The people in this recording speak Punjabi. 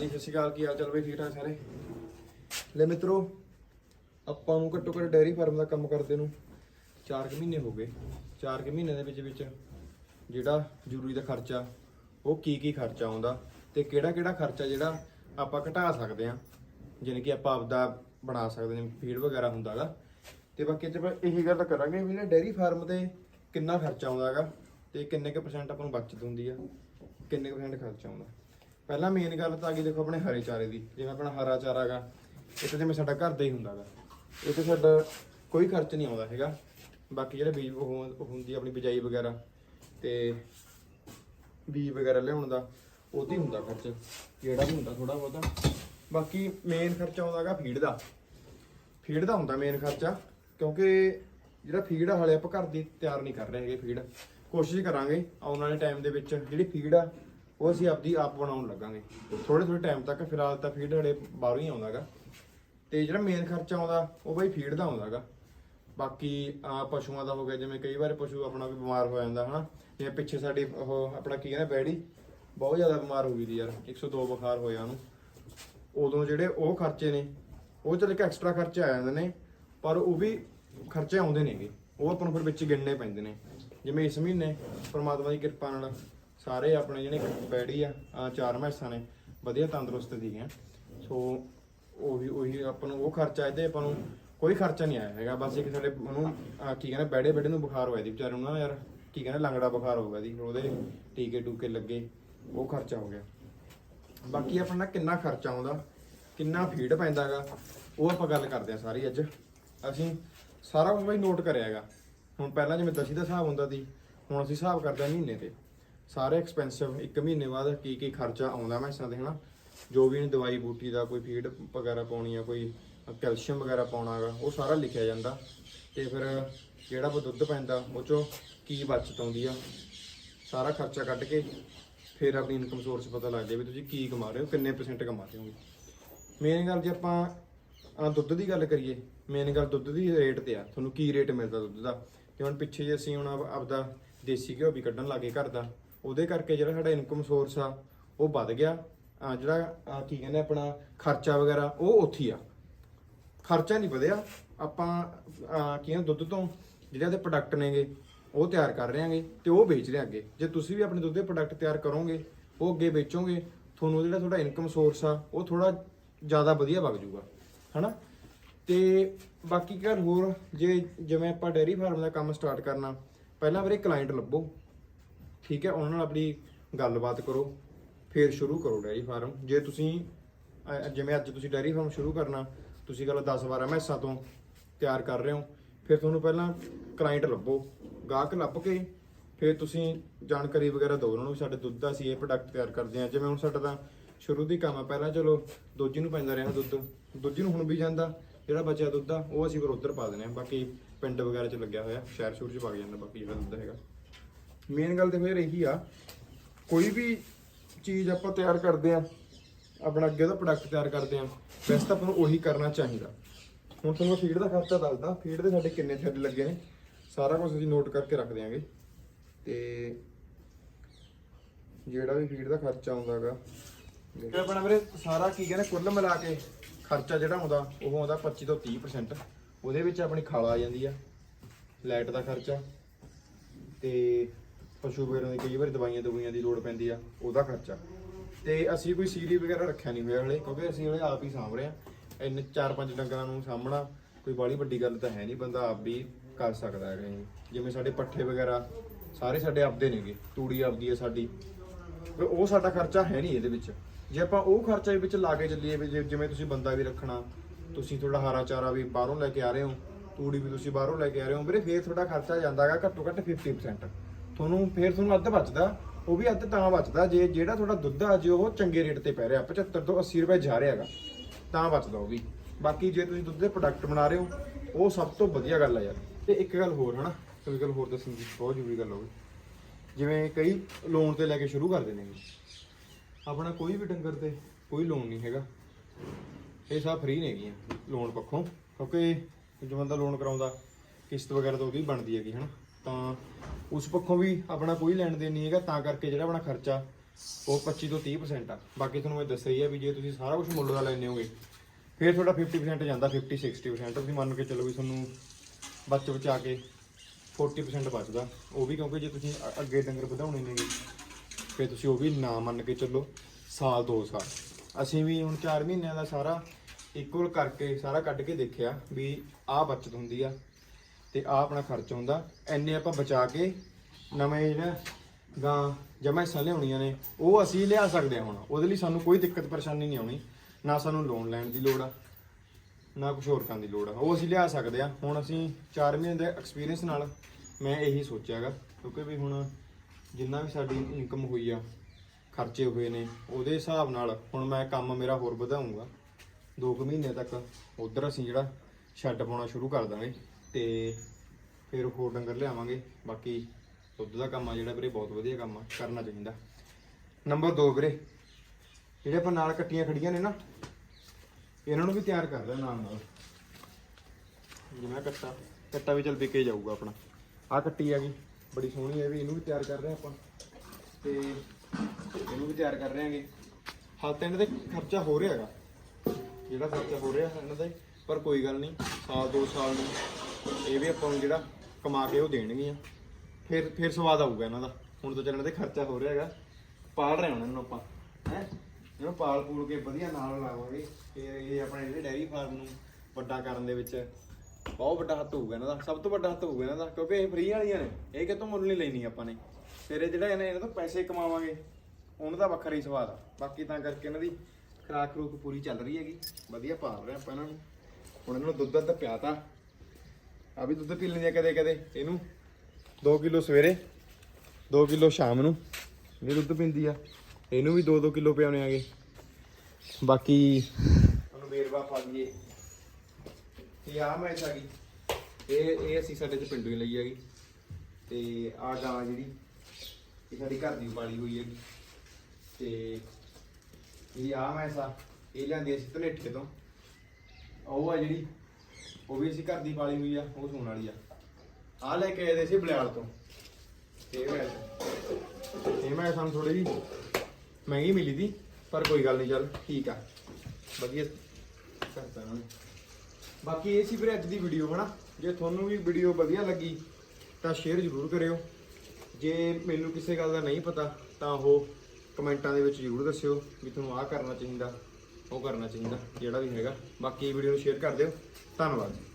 ਹਾਂਜੀ, ਸਤਿ ਸ਼੍ਰੀ ਅਕਾਲ, ਕੀ ਹਾਲ ਚਾਲ ਬਈ? ਠੀਕ ਠਾਕ ਸਾਰੇ? ਲੈ ਮਿੱਤਰੋ, ਆਪਾਂ ਨੂੰ ਘੱਟੋ ਘੱਟ ਡੈਰੀ ਫਾਰਮ ਦਾ ਕੰਮ ਕਰਦੇ ਨੂੰ 4 ਕੁ ਮਹੀਨੇ ਹੋ ਗਏ। 4 ਕੁ ਮਹੀਨੇ ਦੇ ਵਿੱਚ ਵਿੱਚ ਜਿਹੜਾ ਜ਼ਰੂਰੀ ਦਾ ਖਰਚਾ, ਉਹ ਕੀ ਕੀ ਖਰਚਾ ਆਉਂਦਾ ਤੇ ਕਿਹੜਾ ਕਿਹੜਾ ਖਰਚਾ ਜਿਹੜਾ ਆਪਾਂ ਘਟਾ ਸਕਦੇ ਆ ਜਿਵੇਂ ਕਿ ਆਪਾਂ ਆਪਦਾ ਬਣਾ ਸਕਦੇ ਹਾਂ, ਫੀਡ ਵਗੈਰਾ ਹੁੰਦਾਗਾ ਤੇ ਬਾਕੀ ਅੱਜ ਆਪਾਂ ਇਹੀ ਗੱਲ ਕਰਾਂਗੇ ਵੀ ਨਾ ਡੈਰੀ ਫਾਰਮ ਤੇ ਕਿੰਨਾ ਖਰਚਾ ਆਉਂਦਾਗਾ ਤੇ ਕਿੰਨੇ ਕੁ ਪਰਸੈਂਟ ਆਪਾਂ ਨੂੰ ਬਚਤ ਹੁੰਦੀ ਆ, ਕਿੰਨੇ ਕੁ ਪਰਸੈਂਟ ਖਰਚਾ ਆਉਂਦਾ। ਪਹਿਲਾਂ ਮੇਨ ਗੱਲ ਤਾਂ ਆ ਗਈ ਦੇਖੋ ਆਪਣੇ ਹਰੇ ਚਾਰੇ ਦੀ, ਜਿਵੇਂ ਆਪਣਾ ਹਰਾ ਚਾਰਾ ਗਾ, ਇਹ ਤਾਂ ਜਿਵੇਂ ਸਾਡਾ ਘਰ ਦਾ ਹੀ ਹੁੰਦਾ ਗਾ। ਇਹ ਤੇ ਸਾਡਾ ਕੋਈ ਖਰਚ ਨਹੀਂ ਆਉਂਦਾ ਹੈਗਾ। ਬਾਕੀ ਜਿਹੜੇ ਬੀਜ ਉਹ ਹੁੰਦੀ ਆਪਣੀ ਬਿਜਾਈ ਵਗੈਰਾ ਤੇ ਬੀਜ ਵਗੈਰਾ ਲਿਆਉਣ ਦਾ, ਉਹਦੀ ਹੁੰਦਾ ਖਰਚ, ਜਿਹੜਾ ਵੀ ਹੁੰਦਾ ਥੋੜਾ ਬਹੁਤਾ। ਬਾਕੀ ਮੇਨ ਖਰਚਾ ਆਉਂਦਾਗਾ ਫੀਡ ਦਾ। ਫੀਡ ਦਾ ਹੁੰਦਾ ਮੇਨ ਖਰਚਾ, ਕਿਉਂਕਿ ਜਿਹੜਾ ਫੀਡ ਆ ਹਾਲੇ ਆਪਾਂ ਘਰ ਦੀ ਤਿਆਰ ਨਹੀਂ ਕਰ ਰਹੇ ਹੈਗੇ ਫੀਡ। ਕੋਸ਼ਿਸ਼ ਕਰਾਂਗੇ ਆਉਣ ਵਾਲੇ ਟਾਈਮ ਦੇ ਵਿੱਚ ਜਿਹੜੀ ਫੀਡ ਆ ਉਹ ਅਸੀਂ ਆਪਦੀ ਆਪ ਬਣਾਉਣ ਲੱਗਾਂਗੇ। ਥੋੜੇ ਥੋੜੇ ਟਾਈਮ ਤੱਕ ਫਿਲਹਾਲ ਤਾਂ ਫੀਡ ਹਲੇ ਬਾਹਰੋਂ ਹੀ ਆਉਂਦਾਗਾ। ਤੇ ਜਿਹੜਾ ਮੇਨ ਖਰਚਾ ਆਉਂਦਾ, ਉਹ ਬਈ ਫੀਡ ਦਾ ਆਉਂਦਾਗਾ। ਬਾਕੀ ਆ ਪਸ਼ੂਆਂ ਦਾ ਹੋ ਗਿਆ, ਜਿਵੇਂ ਕਈ ਵਾਰ ਪਸ਼ੂ ਆਪਣਾ ਵੀ ਬਿਮਾਰ ਹੋ ਜਾਂਦਾ, ਹਨਾ। ਜਿਵੇਂ ਪਿੱਛੇ ਸਾਡੀ ਉਹ ਆਪਣਾ ਕੀ ਕਹਿੰਦੇ, ਬੈੜੀ? ਬਹੁਤ ਜ਼ਿਆਦਾ ਬਿਮਾਰ ਹੋ ਗਈ ਦੀ ਯਾਰ। 102 ਬੁਖਾਰ ਹੋਇਆ ਉਹਨੂੰ। ਉਦੋਂ ਜਿਹੜੇ ਉਹ ਖਰਚੇ ਨੇ, ਉਹ ਚੱਲ ਇੱਕ ਐਕਸਟਰਾ ਖਰਚੇ ਆ ਜਾਂਦੇ ਨੇ, ਪਰ ਉਹ ਵੀ ਖਰਚੇ ਆਉਂਦੇ ਨੇਗੇ। ਉਹ ਆਪਾਂ ਨੂੰ ਫਿਰ ਵਿੱਚ ਗਿਣਨੇ ਪੈਂਦੇ ਨੇ। ਜਿਵੇਂ ਇਸ ਮਹੀਨੇ ਪਰਮਾਤਮਾ ਦੀ ਕਿਰਪਾ ਨਾਲ ਸਾਰੇ ਆਪਣੇ ਜਿਹੜੇ ਬੈੜੀ ਆ ਆ ਚਾਰ ਮੈਸਾਂ ਨੇ, ਵਧੀਆ ਤੰਦਰੁਸਤ ਸੀਗੀਆਂ ਸੋ ਉਹੀ ਉਹੀ ਆਪਾਂ ਨੂੰ ਉਹ ਖਰਚਾ ਇਹਦੇ ਆਪਾਂ ਨੂੰ ਕੋਈ ਖਰਚਾ ਨਹੀਂ ਆਇਆ ਹੈਗਾ। ਬਸ ਇੱਕ ਸਾਡੇ ਉਹਨੂੰ ਆਹ ਕੀ ਕਹਿੰਦੇ, ਬੈੜੇ ਬੈੜੇ ਨੂੰ ਬੁਖਾਰ ਹੋਇਆ ਦੀ ਵਿਚਾਰੇ ਨੂੰ ਨਾ ਯਾਰ। ਕੀ ਕਹਿੰਦੇ, ਲੰਗੜਾ ਬੁਖਾਰ ਹੋ ਗਿਆ ਦੀ ਫਿਰ ਉਹਦੇ ਟੀਕੇ ਟੂਕੇ ਲੱਗੇ, ਉਹ ਖਰਚਾ ਹੋ ਗਿਆ। ਬਾਕੀ ਆਪਣਾ ਕਿੰਨਾ ਖਰਚਾ ਆਉਂਦਾ, ਕਿੰਨਾ ਫੀਡ ਪੈਂਦਾਗਾ ਉਹ ਆਪਾਂ ਗੱਲ ਕਰਦੇ ਆ ਸਾਰੀ ਅੱਜ। ਅਸੀਂ ਸਾਰਾ ਕੁਝ ਬਈ ਨੋਟ ਕਰਿਆਗਾ ਹੁਣ ਪਹਿਲਾਂ ਜਿਵੇਂ ਦਸੀ ਦਾ ਹਿਸਾਬ ਹੁੰਦਾ ਸੀ, ਹੁਣ ਅਸੀਂ ਹਿਸਾਬ ਕਰਦੇ ਆ ਮਹੀਨੇ ਤੇ। ਸਾਰੇ ਐਕਸਪੈਂਸਿਵ ਇੱਕ ਮਹੀਨੇ ਬਾਅਦ ਕੀ ਕੀ ਖਰਚਾ ਆਉਂਦਾ ਮੈਸਾਂ ਦੇ ਹਨਾ ਜੋ ਵੀ ਇਹਨੂੰ ਦਵਾਈ ਬੂਟੀ ਦਾ ਕੋਈ ਫੀਡ ਵਗੈਰਾ ਪਾਉਣੀ ਆ, ਕੋਈ ਕੈਲਸ਼ੀਅਮ ਵਗੈਰਾ ਪਾਉਣਾ ਪਾਉਣਾਗਾ ਉਹ ਸਾਰਾ ਲਿਖਿਆ ਜਾਂਦਾ। ਤੇ ਫਿਰ ਜਿਹੜਾ ਵਾ ਦੁੱਧ ਪੈਂਦਾ, ਉਹ ਚੋਂ ਕੀ ਬਚਤ ਆਉਂਦੀ ਆ, ਸਾਰਾ ਖਰਚਾ ਕੱਢ ਕੇ ਫਿਰ ਆਪਣੀ ਇਨਕਮ ਸੋਰਸ ਪਤਾ ਲੱਗ ਜਾਏ ਵੀ ਤੁਸੀਂ ਕੀ ਕਮਾ ਰਹੇ ਹੋ, ਕਿੰਨੇ ਪਰਸੈਂਟ ਕਮਾ ਰਹੇ ਹੋਗੇ। ਮੇਨ ਗੱਲ ਜੇ ਆਪਾਂ ਆਹ ਦੁੱਧ ਦੀ ਗੱਲ ਕਰੀਏ ਮੇਨ ਗੱਲ ਦੁੱਧ ਦੀ ਰੇਟ ਤੇ ਆ, ਤੁਹਾਨੂੰ ਕੀ ਰੇਟ ਮਿਲਦਾ ਦੁੱਧ ਦਾ। ਤੇ ਹੁਣ ਪਿੱਛੇ ਜੇ ਅਸੀਂ ਹੁਣ ਆਪਦਾ ਦੇਸੀ ਘਿਓ ਵੀ ਕੱਢਣ ਲੱਗੇ ਘਰ ਦਾ ਉਹਦੇ ਕਰਕੇ ਜਿਹੜਾ ਸਾਡਾ ਇਨਕਮ ਸੋਰਸ ਆ, ਉਹ ਵੱਧ ਗਿਆ। ਆ ਜਿਹੜਾ ਆਹ ਕੀ ਕਹਿੰਦੇ ਆਪਣਾ ਖਰਚਾ ਵਗੈਰਾ, ਉਹ ਉੱਥੇ ਆ। ਖਰਚਾ ਨਹੀਂ ਵਧਿਆ। ਆਪਾਂ ਕੀ ਕਹਿੰਦੇ ਦੁੱਧ ਤੋਂ ਜਿਹੜੇ ਉਹਦੇ ਪ੍ਰੋਡਕਟ ਨੇਗੇ, ਉਹ ਤਿਆਰ ਕਰ ਰਹੇ ਹਾਂਗੇ ਤੇ ਉਹ ਵੇਚ ਰਹੇ ਅੱਗੇ ਜੇ ਤੁਸੀਂ ਵੀ ਆਪਣੇ ਦੁੱਧ ਦੇ ਪ੍ਰੋਡਕਟ ਤਿਆਰ ਕਰੋਗੇ, ਉਹ ਅੱਗੇ ਵੇਚੋਗੇ, ਤੁਹਾਨੂੰ ਜਿਹੜਾ ਤੁਹਾਡਾ ਇਨਕਮ ਸੋਰਸ ਆ, ਉਹ ਥੋੜਾ ਜ਼ਿਆਦਾ ਵਧੀਆ ਵਗ ਜਾਊਗਾ। ਹਨਾ? ਤੇ ਬਾਕੀ ਗੱਲ ਹੋਰ, ਜੇ ਜਿਵੇਂ ਆਪਾਂ ਡੇਅਰੀ ਫਾਰਮ ਦਾ ਕੰਮ ਸਟਾਰਟ ਕਰਨਾ, ਪਹਿਲਾਂ ਵੀਰੇ ਕਲਾਇੰਟ ਲੱਭੋ। ਠੀਕ ਹੈ, ਉਹਨਾਂ ਨਾਲ ਆਪਣੀ ਗੱਲਬਾਤ ਕਰੋ, ਫਿਰ ਸ਼ੁਰੂ ਕਰੋ ਡੈਰੀ ਫਾਰਮ। ਜੇ ਤੁਸੀਂ, ਅ- ਜਿਵੇਂ ਅੱਜ ਤੁਸੀਂ ਡੈਰੀ ਫਾਰਮ ਸ਼ੁਰੂ ਕਰਨਾ, ਤੁਸੀਂ ਗੱਲ 10 12 ਮੈਸਾਂ ਤੋਂ ਤਿਆਰ ਕਰ ਰਹੇ ਹੋ, ਫਿਰ ਤੁਹਾਨੂੰ ਪਹਿਲਾਂ ਕਲਾਇੰਟ ਲੱਭੋ, ਗਾਹਕ ਲੱਭ ਕੇ ਫਿਰ ਤੁਸੀਂ ਜਾਣਕਾਰੀ ਵਗੈਰਾ ਦਿਓ ਉਹਨਾਂ ਨੂੰ ਵੀ ਸਾਡੇ ਦੁੱਧ ਦਾ ਅਸੀਂ ਇਹ ਪ੍ਰੋਡਕਟ ਤਿਆਰ ਕਰਦੇ ਹਾਂ। ਜਿਵੇਂ ਹੁਣ ਸਾਡਾ ਤਾਂ ਸ਼ੁਰੂ ਦੀ ਕੰਮ ਆ, ਪਹਿਲਾਂ ਚਲੋ ਦੂਜੀ ਨੂੰ ਪੈਂਦਾ ਰਿਹਾ ਦੁੱਧ, ਦੂਜੀ ਨੂੰ ਹੁਣ ਵੀ ਜਾਂਦਾ, ਜਿਹੜਾ ਬਚਿਆ ਦੁੱਧ ਆ, ਉਹ ਅਸੀਂ ਫਿਰ ਉੱਧਰ ਪਾ ਦਿੰਦੇ ਹਾਂ, ਬਾਕੀ ਪਿੰਡ ਵਗੈਰਾ 'ਚ ਲੱਗਿਆ ਹੋਇਆ, ਸ਼ਹਿਰ ਸ਼ੁਰੂ 'ਚ ਵਗ ਜਾਂਦਾ, ਬਾਕੀ ਜਿਹੜਾ ਦੁੱਧ ਹੈਗਾ। ਮੇਨ ਗੱਲ ਤੇ ਫਿਰ ਇਹੀ ਆ, ਕੋਈ ਵੀ ਚੀਜ਼ ਆਪਾਂ ਤਿਆਰ ਕਰਦੇ ਆ ਆਪਣਾ ਅੱਗੇ ਦਾ ਪ੍ਰੋਡਕਟ ਤਿਆਰ ਕਰਦੇ ਆ ਵੈਸੇ ਤਾਂ ਆਪਾਂ ਨੂੰ ਉਹੀ ਕਰਨਾ ਚਾਹੀਦਾ। ਹੁਣ ਤੁਹਾਨੂੰ ਫੀਡ ਦਾ ਖਰਚਾ ਦੱਸਦਾ ਫੀਡ ਦੇ ਸਾਡੇ ਕਿੰਨੇ ਥੱਲੇ ਲੱਗੇ ਨੇ, ਸਾਰਾ ਕੁਝ ਅਸੀਂ ਨੋਟ ਕਰਕੇ ਰੱਖ ਦਿਆਂਗੇ। ਤੇ ਜਿਹੜਾ ਵੀ ਫੀਡ ਦਾ ਖਰਚਾ ਆਉਂਦਾਗਾ ਇਹ ਆਪਣਾ ਵੀਰੇ, ਸਾਰਾ ਕੀ ਕਹਿੰਦੇ, ਕੁੱਲ ਮਿਲਾ ਕੇ ਖਰਚਾ ਜਿਹੜਾ ਆਉਂਦਾ, ਉਹ ਆਉਂਦਾ 25 ਤੋਂ 30% ਉਹਦੇ ਵਿੱਚ ਆਪਣੀ ਖਾਲ ਆ ਜਾਂਦੀ ਆ ਲਾਈਟ ਦਾ ਖਰਚਾ। ਤੇ ਪਸ਼ੂ ਵਗੈਰਾ ਦੀ ਕਈ ਵਾਰੀ ਦਵਾਈਆਂ ਦਵਾਈਆਂ ਦੀ ਲੋੜ ਪੈਂਦੀ ਆ, ਉਹਦਾ ਖਰਚਾ। ਤੇ ਅਸੀਂ ਕੋਈ ਸੀਰੀ ਵਗੈਰਾ ਰੱਖਿਆ ਨਹੀਂ ਹੋਇਆ ਹਲੇ, ਕਿਉਂਕਿ ਅਸੀਂ ਹਲੇ ਆਪ ਹੀ ਸਾਂਭ ਰਹੇ ਆ। ਇੰਨੇ ਚਾਰ ਪੰਜ ਡੰਗਰਾਂ ਨੂੰ ਸਾਂਭਣਾ ਕੋਈ ਬਾਲੀ ਵੱਡੀ ਗੱਲ ਤਾਂ ਹੈ ਨਹੀਂ, ਬੰਦਾ ਆਪ ਵੀ ਕਰ ਸਕਦਾ ਹੈਗਾ ਇਹ। ਜਿਵੇਂ ਸਾਡੇ ਪੱਠੇ ਵਗੈਰਾ, ਸਾਰੇ ਸਾਡੇ ਆਪਦੇ ਨੇਗੇ, ਤੂੜੀ ਆਪਦੀ ਹੈ ਸਾਡੀ। ਉਹ ਸਾਡਾ ਖਰਚਾ ਹੈ ਨਹੀਂ ਇਹਦੇ ਵਿੱਚ। ਜੇ ਆਪਾਂ ਉਹ ਖਰਚਾ ਵੀ ਵਿੱਚ ਲਾ ਕੇ ਚੱਲੀਏ ਵੀ ਜੇ- ਜਿਵੇਂ ਤੁਸੀਂ ਬੰਦਾ ਵੀ ਰੱਖਣਾ, ਤੁਸੀਂ ਤੁਹਾਡਾ ਹਾਰਾ ਚਾਰਾ ਵੀ ਬਾਹਰੋਂ ਲੈ ਕੇ ਆ ਰਹੇ ਹੋ, ਤੂੜੀ ਵੀ ਤੁਸੀਂ ਬਾਹਰੋਂ ਲੈ ਕੇ ਆ ਰਹੇ ਹੋ, ਵੀਰੇ ਫੇਰ ਤੁਹਾਡਾ ਖਰਚਾ ਜਾਂਦਾਗਾ ਘੱਟੋ ਘੱਟ 50% ਤੁਹਾਨੂੰ ਫੇਰ ਤੁਹਾਨੂੰ ਅੱਧ ਬਚਦਾ, ਉਹ ਵੀ ਅੱਧ ਤਾਂ ਬਚਦਾ, ਜੇ ਜਿਹੜਾ ਤੁਹਾਡਾ ਦੁੱਧ ਆ, ਜੇ ਉਹ ਚੰਗੇ ਰੇਟ ਤੇ ਪੈ ਰਿਹਾ 75 ਤੋਂ 80 ਰੁਪਏ ਜਾ ਰਿਹਾ ਹੈਗਾ, ਤਾਂ ਬਚਦਾ ਉਹ ਵੀ। ਬਾਕੀ ਜੇ ਤੁਸੀਂ ਦੁੱਧ ਦੇ ਪ੍ਰੋਡਕਟ ਬਣਾ ਰਹੇ ਹੋ, ਉਹ ਸਭ ਤੋਂ ਵਧੀਆ ਗੱਲ ਆ ਯਾਰ। ਤੇ ਇੱਕ ਗੱਲ ਹੋਰ, ਹਨਾ? ਇੱਕ ਗੱਲ ਹੋਰ ਦੱਸਣ ਦੀ ਬਹੁਤ ਜ਼ਰੂਰੀ ਗੱਲ ਹੋਵੇ ਜਿਵੇਂ ਕਈ ਲੋਨ ਤੇ ਲੈ ਕੇ ਸ਼ੁਰੂ ਕਰਦੇ ਨੇ ਆਪਣਾ ਕੋਈ ਵੀ ਡੰਗਰ ਤੇ ਕੋਈ ਲੋਨ ਨਹੀਂ ਹੈਗਾ। ਇਹ ਸਭ ਫ੍ਰੀ ਨੇਗੀਆਂ ਲੋਨ ਪੱਖੋਂ। ਕਿਉਂਕਿ ਜੋ ਬੰਦਾ ਲੋਨ ਕਰਾਉਂਦਾ, ਕਿਸ਼ਤ ਵਗੈਰਾ ਤਾਂ ਉਹਦੀ ਬਣਦੀ ਹੈਗੀ, ਹਨਾ? ਤਾਂ ਉਸ ਪੱਖੋਂ ਵੀ ਆਪਣਾ ਕੋਈ ਲੈਣ ਦੇਣ ਨਹੀਂ ਹੈਗਾ, ਤਾਂ ਕਰਕੇ ਜਿਹੜਾ ਆਪਣਾ ਖਰਚਾ, ਉਹ 25 ਤੋਂ 30% ਆ। ਬਾਕੀ ਤੁਹਾਨੂੰ ਮੈਂ ਦੱਸਿਆ ਹੀ ਆ ਵੀ ਜੇ ਤੁਸੀਂ ਸਾਰਾ ਕੁਝ ਮੁੱਲ ਦਾ ਲੈਣੇ ਹੋਗੇ, ਫਿਰ ਤੁਹਾਡਾ 50% ਜਾਂਦਾ 50 60% ਤੁਸੀਂ ਮੰਨ ਕੇ ਚੱਲੋ ਵੀ ਤੁਹਾਨੂੰ ਬਚ ਬਚਾ ਕੇ 40% ਬਚਦਾ। ਉਹ ਵੀ ਕਿਉਂਕਿ ਜੇ ਤੁਸੀਂ ਅ- ਅੱਗੇ ਡੰਗਰ ਵਧਾਉਣੇ ਨੇਗੇ, ਫਿਰ ਤੁਸੀਂ ਉਹ ਵੀ ਨਾ ਮੰਨ ਕੇ ਚੱਲੋ ਸਾਲ, ਦੋ ਸਾਲ। ਅਸੀਂ ਵੀ ਹੁਣ 4 ਮਹੀਨਿਆਂ ਦਾ ਸਾਰਾ ਇਕੁਅਲ ਕਰਕੇ ਸਾਰਾ ਕੱਢ ਕੇ ਦੇਖਿਆ ਵੀ ਆਹ ਬਚਤ ਹੁੰਦੀ ਆ। ਤੇ ਆਹ ਆਪਣਾ ਖਰਚ ਹੁੰਦਾ। ਐਨੇ ਆਪਾਂ ਬਚਾ ਕੇ ਨਵੇਂ ਜਿਹੜਾ ਗਾਂ ਜਮਾ ਹਿੱਸਾ ਲਿਆਉਣੀਆਂ ਨੇ, ਉਹ ਅਸੀਂ ਲਿਆ ਸਕਦੇ ਹਾਂ ਹੁਣ। ਉਹਦੇ ਲਈ ਸਾਨੂੰ ਕੋਈ ਦਿੱਕਤ ਪਰੇਸ਼ਾਨੀ ਨਹੀਂ ਆਉਣੀ। ਨਾ ਸਾਨੂੰ ਲੋਨ ਲੈਣ ਦੀ ਲੋੜ ਆ, ਨਾ ਕੁਝ ਹੋਰ ਕਰਨ ਦੀ ਲੋੜ ਆ। ਉਹ ਅਸੀਂ ਲਿਆ ਸਕਦੇ ਆ ਹੁਣ ਅਸੀਂ 4 ਮਹੀਨੇ ਦੇ ਐਕਸਪੀਰੀਅੰਸ ਨਾਲ ਮੈਂ ਇਹੀ ਸੋਚਿਆਗਾ ਕਿਉਂਕਿ ਵੀ ਹੁਣ ਜਿੰਨਾ ਵੀ ਸਾਡੀ ਇਨਕਮ ਹੋਈ ਆ, ਖਰਚੇ ਹੋਏ ਨੇ, ਉਹਦੇ ਹਿਸਾਬ ਨਾਲ ਹੁਣ ਮੈਂ ਕੰਮ ਮੇਰਾ ਹੋਰ ਵਧਾਉਂਗਾ 2 ਕੁ ਮਹੀਨੇ ਤੱਕ ਉਧਰ ਅਸੀਂ ਜਿਹੜਾ ਛੱਡ ਪਾਉਣਾ ਸ਼ੁਰੂ ਕਰ ਦਾਂਗੇ। ਤੇ ਫਿਰ ਹੋਰ ਡੰਗਰ ਲਿਆਵਾਂਗੇ। ਬਾਕੀ ਦੁੱਧ ਦਾ ਕੰਮ ਆ ਜਿਹੜਾ ਵੀਰੇ, ਬਹੁਤ ਵਧੀਆ ਕੰਮ ਆ, ਕਰਨਾ ਚਾਹੀਦਾ। ਨੰਬਰ 2 ਵੀਰੇ, ਜਿਹੜੇ ਆਪਾਂ ਨਾਲ ਕੱਟੀਆਂ ਖੜੀਆਂ ਨੇ ਨਾ, ਇਹਨਾਂ ਨੂੰ ਵੀ ਤਿਆਰ ਕਰਦਾ ਨਾਲ ਨਾਲ। ਜਿਵੇਂ ਕੱਟਾ ਕੱਟਾ ਵੀ ਚੱਲ ਵਿਕੇ ਜਾਊਗਾ ਆਪਣਾ। ਆ ਕੱਟੀ ਹੈਗੀ ਬੜੀ ਸੋਹਣੀ ਹੈ ਵੀ, ਇਹਨੂੰ ਵੀ ਤਿਆਰ ਕਰ ਰਹੇ ਆਪਾਂ। ਤੇ ਇਹਨੂੰ ਵੀ ਤਿਆਰ ਕਰ ਰਹੇ ਹਾਂਗੇ ਹਾਲ ਤਾਂ ਇਹਨਾਂ ਦੇ ਖਰਚਾ ਹੋ ਰਿਹਾ ਹੈਗਾ। ਜਿਹੜਾ ਖਰਚਾ ਹੋ ਰਿਹਾ ਇਹਨਾਂ ਦਾ ਪਰ ਕੋਈ ਗੱਲ ਨਹੀਂ, ਸਾਲ ਦੋ ਸਾਲ ਨੂੰ ਇਹ ਵੀ ਆਪਾਂ ਨੂੰ ਜਿਹੜਾ ਕਮਾ ਕੇ ਉਹ ਦੇਣਗੀਆਂ ਫਿਰ ਫਿਰ ਸਵਾਦ ਆਊਗਾ ਇਹਨਾਂ ਦਾ। ਹੁਣ ਤਾਂ ਚੱਲਣ ਦੇ ਖਰਚਾ ਹੋ ਰਿਹਾ ਹੈਗਾ। ਪਾਲ ਰਹੇ ਹਾਂ ਇਹਨਾਂ ਨੂੰ ਆਪਾਂ। ਹੈ? ਇਹਨੂੰ ਪਾਲ ਪੂਲ ਕੇ ਵਧੀਆ ਨਾਲ ਲਾਵਾਂਗੇ। ਫਿਰ ਇਹ ਆਪਣੇ ਜਿਹੜੇ ਡੈਰੀ ਫਾਰਮ ਨੂੰ ਵੱਡਾ ਕਰਨ ਦੇ ਵਿੱਚ ਬਹੁਤ ਵੱਡਾ ਹੱਥ ਹੋਊਗਾ ਇਹਨਾਂ ਦਾ। ਸਭ ਤੋਂ ਵੱਡਾ ਹੱਥ ਹੋਊਗਾ ਇਹਨਾਂ ਦਾ, ਕਿਉਂਕਿ ਇਹ ਫ੍ਰੀ ਵਾਲੀਆਂ ਨੇ। ਇਹ ਕਿਤੋਂ ਮੁੱਲ ਨਹੀਂ ਲੈਣੀ ਆਪਾਂ ਨੇ। ਫਿਰ ਇਹ ਜਿਹੜਾ ਇਹਨਾਂ ਇਹਨਾਂ ਤੋਂ ਪੈਸੇ ਕਮਾਵਾਂਗੇ, ਉਹਨਾਂ ਦਾ ਵੱਖਰਾ ਹੀ ਸਵਾਦ ਆ। ਬਾਕੀ ਤਾਂ ਕਰਕੇ ਇਹਨਾਂ ਦੀ ਖਰਾਕ ਰੂਕ ਪੂਰੀ ਚੱਲ ਰਹੀ ਹੈਗੀ। ਵਧੀਆ ਪਾਲ ਰਹੇ ਆਪਾਂ ਇਹਨਾਂ ਨੂੰ। ਹੁਣ ਇਹਨਾਂ ਨੂੰ ਦੁੱਧ ਦੱਧ ਪਿਆਤਾ। ਆ ਵੀ ਦੁੱਧ ਪੀ ਲੈਂਦੀ ਆ ਕਦੇ ਕਦੇ, ਇਹਨੂੰ। 2 ਕਿਲੋ ਸਵੇਰੇ 2 ਕਿਲੋ ਸ਼ਾਮ ਨੂੰ, ਇਹ ਦੁੱਧ ਪੀਂਦੀ ਆ। ਇਹਨੂੰ ਵੀ 2-2 ਕਿਲੋ ਪਿਆਉਣੇ ਆਗੇ। ਬਾਕੀ ਉਹਨੂੰ ਵੇਰਵਾ ਪਾ ਦਈਏ ਇਹ ਆ ਮੈਚ ਆ ਗਈ। ਇਹ ਇਹ ਅਸੀਂ ਸਾਡੇ ਚ ਪਿੰਡੋਂ ਹੀ ਲਈ ਹੈਗੀ। ਤੇ ਆ ਗਾਂ ਜਿਹੜੀ, ਇਹ ਸਾਡੀ ਘਰ ਦੀ ਪਾਲੀ ਹੋਈ ਹੈਗੀ। ਤੇ ਇਹ ਆ ਮੈਸਾ ਇਹ ਲਿਆਂਦੀ ਅਸੀਂ ਧਨੇਠੇ ਤੋਂ। ਉਹ ਆ ਜਿਹੜੀ ਉਹ ਵੀ ਅਸੀਂ ਘਰ ਦੀ ਪਾਲੀ ਹੋਈ ਆ, ਉਹ ਸੂਣ ਵਾਲੀ ਆ। ਆ ਲੈ ਕੇ ਆਏ ਦੇ ਸੀ ਬਲਿਆਲ ਤੋਂ। ਇਹ ਮੈਂ ਇਹ ਮੈਂ ਸਾਨੂੰ ਥੋੜੀ ਜਿਹੀ ਮਹਿੰਗੀ ਮਿਲੀ ਦੀ, ਪਰ ਕੋਈ ਗੱਲ ਨਹੀਂ, ਚੱਲ ਠੀਕ ਆ। ਵਧੀਆ ਕਰਤਾ ਉਹਨਾਂ ਨੇ। ਬਾਕੀ ਇਹ ਸੀ ਵੀਰੇ ਅੱਜ ਦੀ ਵੀਡੀਓ ਹਨਾ। ਜੇ ਤੁਹਾਨੂੰ ਵੀ ਵੀਡੀਓ ਵਧੀਆ ਲੱਗੀ, ਤਾਂ ਸ਼ੇਅਰ ਜ਼ਰੂਰ ਕਰਿਓ। ਜੇ ਮੈਨੂੰ ਕਿਸੇ ਗੱਲ ਦਾ ਨਹੀਂ ਪਤਾ, ਤਾਂ ਉਹ ਕਮੈਂਟਾਂ ਦੇ ਵਿੱਚ ਜ਼ਰੂਰ ਦੱਸਿਓ ਵੀ ਤੁਹਾਨੂੰ ਆਹ ਕਰਨਾ ਚਾਹੀਦਾ, ਉਹ ਕਰਨਾ ਚਾਹੀਦਾ, ਜਿਹੜਾ ਵੀ ਹੈਗਾ। ਬਾਕੀ ਵੀਡੀਓ ਨੂੰ ਸ਼ੇਅਰ ਕਰ ਦਿਓ। ਧੰਨਵਾਦ ਜੀ।